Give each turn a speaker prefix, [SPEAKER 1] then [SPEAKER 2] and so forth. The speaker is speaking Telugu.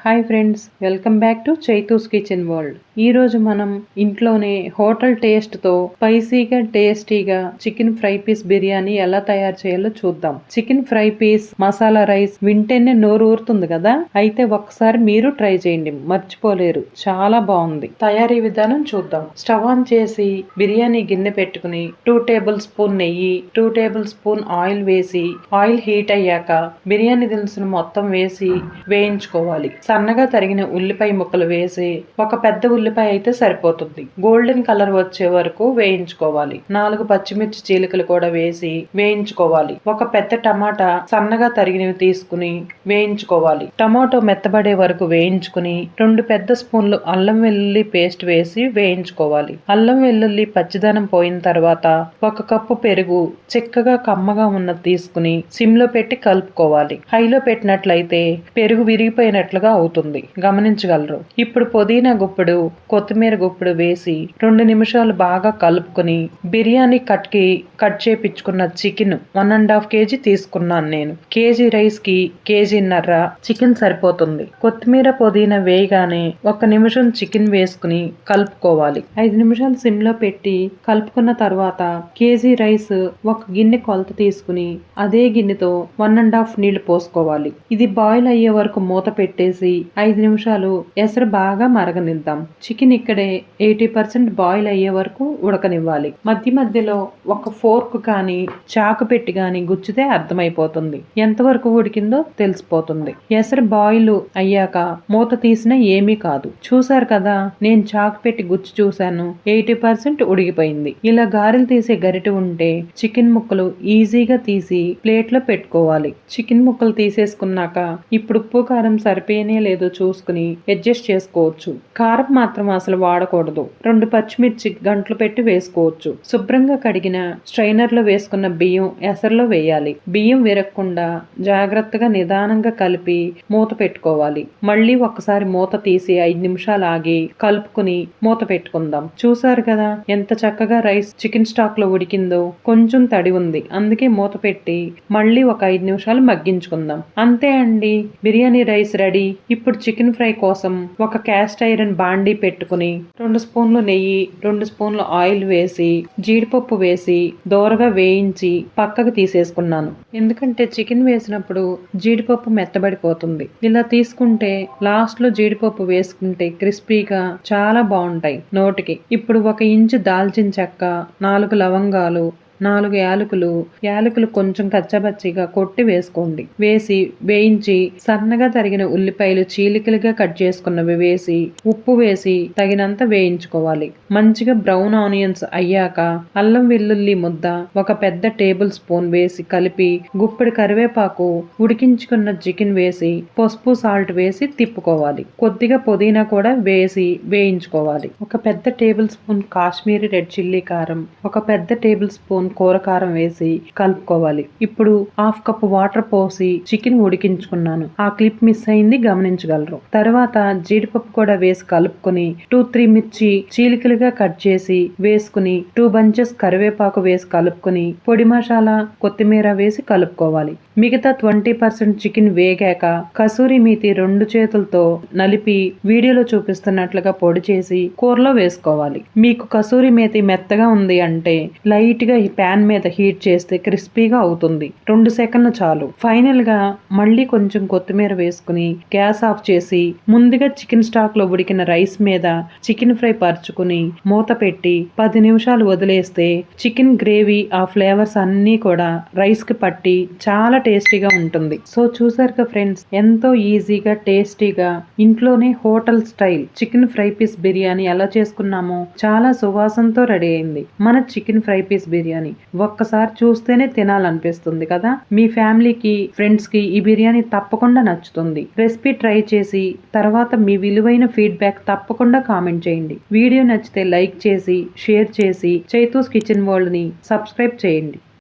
[SPEAKER 1] Hi friends, welcome back to Chaitu's Kitchen World. ఈరోజు మనం ఇంట్లోనే హోటల్ టేస్ట్తో స్పైసీగా టేస్టీగా చికెన్ ఫ్రై పీస్ బిర్యానీ ఎలా తయారు చేయాలో చూద్దాం. Chicken fry piece masala rice వింటేనే నోరు ఊరుతుంది కదా? అయితే ఒక్కసారి మీరు ట్రై చేయండి. మర్చిపోలేరు. చాలా బాగుంది. తయారీ విధానం చూద్దాం. స్టవ్ ఆన్ చేసి బిర్యానీ గిన్నె పెట్టుకుని టూ టేబుల్ స్పూన్ నెయ్యి టూ టేబుల్ స్పూన్ ఆయిల్ వేసి ఆయిల్ హీట్ అయ్యాక బిర్యానీ దినుసును మొత్తం వేసి వేయించుకోవాలి. సన్నగా తరిగిన ఉల్లిపాయ ముక్కలు వేసి ఒక పెద్ద ఉల్లి ఉల్లిపాయ అయితే సరిపోతుంది. గోల్డెన్ కలర్ వచ్చే వరకు వేయించుకోవాలి. నాలుగు పచ్చిమిర్చి చీలికలు కూడా వేసి వేయించుకోవాలి. ఒక పెద్ద టమాటా సన్నగా తరిగినవి తీసుకుని వేయించుకోవాలి. టమాటో మెత్తబడే వరకు వేయించుకుని రెండు పెద్ద స్పూన్లు అల్లం వెల్లుల్లి పేస్ట్ వేసి వేయించుకోవాలి. అల్లం వెల్లుల్లి పచ్చిదనం పోయిన తర్వాత ఒక కప్పు పెరుగు చిక్కగా కమ్మగా ఉన్నది తీసుకుని సిమ్లో పెట్టి కలుపుకోవాలి. హైలో పెట్టినట్లయితే పెరుగు విరిగిపోయినట్లుగా అవుతుంది. గమనించగలరు. ఇప్పుడు పుదీనా గుప్పుడు కొత్తిమీర గుప్పుడు వేసి రెండు నిమిషాలు బాగా కలుపుకొని బిర్యానీ కట్కి cut చేపించుకున్న chicken one and half kg తీసుకున్నాను నేను. కేజీ రైస్కి కేజీన్నర చికెన్ సరిపోతుంది. కొత్తిమీర పుదీనా వేయగానే ఒక నిమిషం చికెన్ వేసుకుని కలుపుకోవాలి. ఐదు నిమిషాలు సిమ్లో పెట్టి కలుపుకున్న తర్వాత కేజీ రైస్ ఒక గిన్నె కొలత తీసుకుని అదే గిన్నెతో వన్ అండ్ హాఫ్ నీళ్ళు పోసుకోవాలి. ఇది బాయిల్ అయ్యే వరకు మూత పెట్టేసి ఐదు నిమిషాలు ఎసరు బాగా మరగనిద్దాం. చికెన్ ఇక్కడే ఎయిటీ పర్సెంట్ బాయిల్ అయ్యే వరకు ఉడకనివ్వాలి. మధ్య మధ్యలో ఒక ఫోర్క్ కానీ చాకు పెట్టి కానీ గుచ్చితే అర్థమైపోతుంది. ఎంతవరకు ఉడికిందో తెలిసిపోతుంది. ఎసరు బాయిల్ అయ్యాక మూత తీసినా ఏమీ కాదు. చూశారు కదా నేను చాకు పెట్టి గుచ్చి చూశాను ఎయిటీ పర్సెంట్ ఉడికిపోయింది. ఇలా గారెలు తీసే గరిటె ఉంటే చికెన్ ముక్కలు ఈజీగా తీసి ప్లేట్లో పెట్టుకోవాలి. చికెన్ ముక్కలు తీసేసుకున్నాక ఇప్పుడు ఉప్పు కారం సరిపోయనే లేదో చూసుకుని అడ్జస్ట్ చేసుకోవచ్చు. కారం మాత్రం మాత్రం అసలు వాడకూడదు. రెండు పచ్చిమిర్చి గంటలు పెట్టి వేసుకోవచ్చు. శుభ్రంగా కడిగిన స్ట్రైనర్లో వేసుకున్న బియ్యం ఎసర్లో వేయాలి. బియ్యం విరగకుండా జాగ్రత్తగా నిదానంగా కలిపి మూత పెట్టుకోవాలి. మళ్ళీ ఒకసారి మూత తీసి ఐదు నిమిషాలు ఆగి కలుపుకుని మూత పెట్టుకుందాం. చూసారు కదా ఎంత చక్కగా రైస్ చికెన్ స్టాక్లో ఉడికిందో? కొంచెం తడి ఉంది. అందుకే మూత పెట్టి మళ్ళీ ఒక ఐదు నిమిషాలు మగ్గించుకుందాం. అంతే అండి. Biryani rice ready. ఇప్పుడు చికెన్ ఫ్రై కోసం ఒక క్యాస్ట్ ఐరన్ బాండీ పెట్టుకుని రెండు స్పూన్లు నెయ్యి రెండు స్పూన్లు ఆయిల్ వేసి జీడిపప్పు వేసి దోరగా వేయించి పక్కకు తీసేసుకున్నాను. ఎందుకంటే చికెన్ వేసినప్పుడు జీడిపప్పు మెత్తబడిపోతుంది. ఇలా తీసుకుంటే లాస్ట్లో జీడిపప్పు వేసుకుంటే క్రిస్పీగా చాలా బాగుంటాయి నోటికి. ఇప్పుడు ఒక ఇంచు దాల్చిన చెక్క నాలుగు లవంగాలు నాలుగు యాలకులు. యాలకులు కొంచెం కచ్చబచ్చిగా కొట్టి వేసుకోండి. వేసి వేయించి సన్నగా తరిగిన ఉల్లిపాయలు చీలికలుగా కట్ చేసుకున్నవి వేసి ఉప్పు వేసి తగినంత వేయించుకోవాలి. మంచిగా బ్రౌన్ ఆనియన్స్ అయ్యాక అల్లం వెల్లుల్లి ముద్ద ఒక పెద్ద టేబుల్ స్పూన్ వేసి కలిపి గుప్పెడు కరివేపాకు ఉడికించుకున్న చికెన్ వేసి పసుపు సాల్ట్ వేసి తిప్పుకోవాలి. కొద్దిగా పుదీనా కూడా వేసి వేయించుకోవాలి. ఒక పెద్ద tablespoon Kashmiri red chilli కారం ఒక పెద్ద టేబుల్ స్పూన్ కూర కారం వేసి కలుపుకోవాలి. ఇప్పుడు హాఫ్ కప్ వాటర్ పోసి చికెన్ ఉడికించుకున్నాను. ఆ క్లిప్ మిస్ అయింది గమనించగలరు. తర్వాత జీడిపప్పు కూడా వేసి కలుపుకొని టూ త్రీ మిర్చి చీలికలుగా కట్ చేసి వేసుకుని టూ బంచెస్ కరివేపాకు వేసి కలుపుకొని పొడి మసాలా కొత్తిమీర వేసి కలుపుకోవాలి. మిగతా ట్వంటీ పర్సెంట్ చికెన్ వేగాక కసూరి మీతి రెండు చేతులతో నలిపి వీడియోలో చూపిస్తున్నట్లుగా పొడి చేసి కూరలో వేసుకోవాలి. మీకు కసూరి మేతి మెత్తగా ఉంది అంటే లైట్గా ఈ ప్యాన్ మీద హీట్ చేస్తే క్రిస్పీగా అవుతుంది. రెండు సెకండ్లు చాలు. ఫైనల్గా మళ్ళీ కొంచెం కొత్తిమీర వేసుకుని గ్యాస్ ఆఫ్ చేసి ముందుగా చికెన్ స్టాక్లో ఉడికిన రైస్ మీద చికెన్ ఫ్రై పరుచుకుని మూత పెట్టి పది నిమిషాలు వదిలేస్తే చికెన్ గ్రేవీ ఆ ఫ్లేవర్స్ అన్నీ కూడా రైస్కి పట్టి చాలా టేస్టీగా ఉంటుంది. సో చూసారుగా ఫ్రెండ్స్ ఎంతో ఈజీగా టేస్టీగా ఇంట్లోనే hotel style chicken fry piece biryani ఎలా చేసుకున్నామో చాలా సువాసనతో రెడీ అయింది. మన చికెన్ ఫ్రై పీస్ బిర్యానీ ఒక్కసారి చూస్తేనే తినాలనిపిస్తుంది కదా. మీ ఫ్యామిలీకి ఫ్రెండ్స్కి ఈ బిర్యానీ తప్పకుండా నచ్చుతుంది. రెసిపీ ట్రై చేసి తర్వాత మీ విలువైన ఫీడ్బ్యాక్ తప్పకుండా కామెంట్ చేయండి. వీడియో నచ్చితే లైక్ చేసి షేర్ చేసి చైతూస్ కిచెన్ వరల్డ్ని సబ్స్క్రైబ్ చేయండి.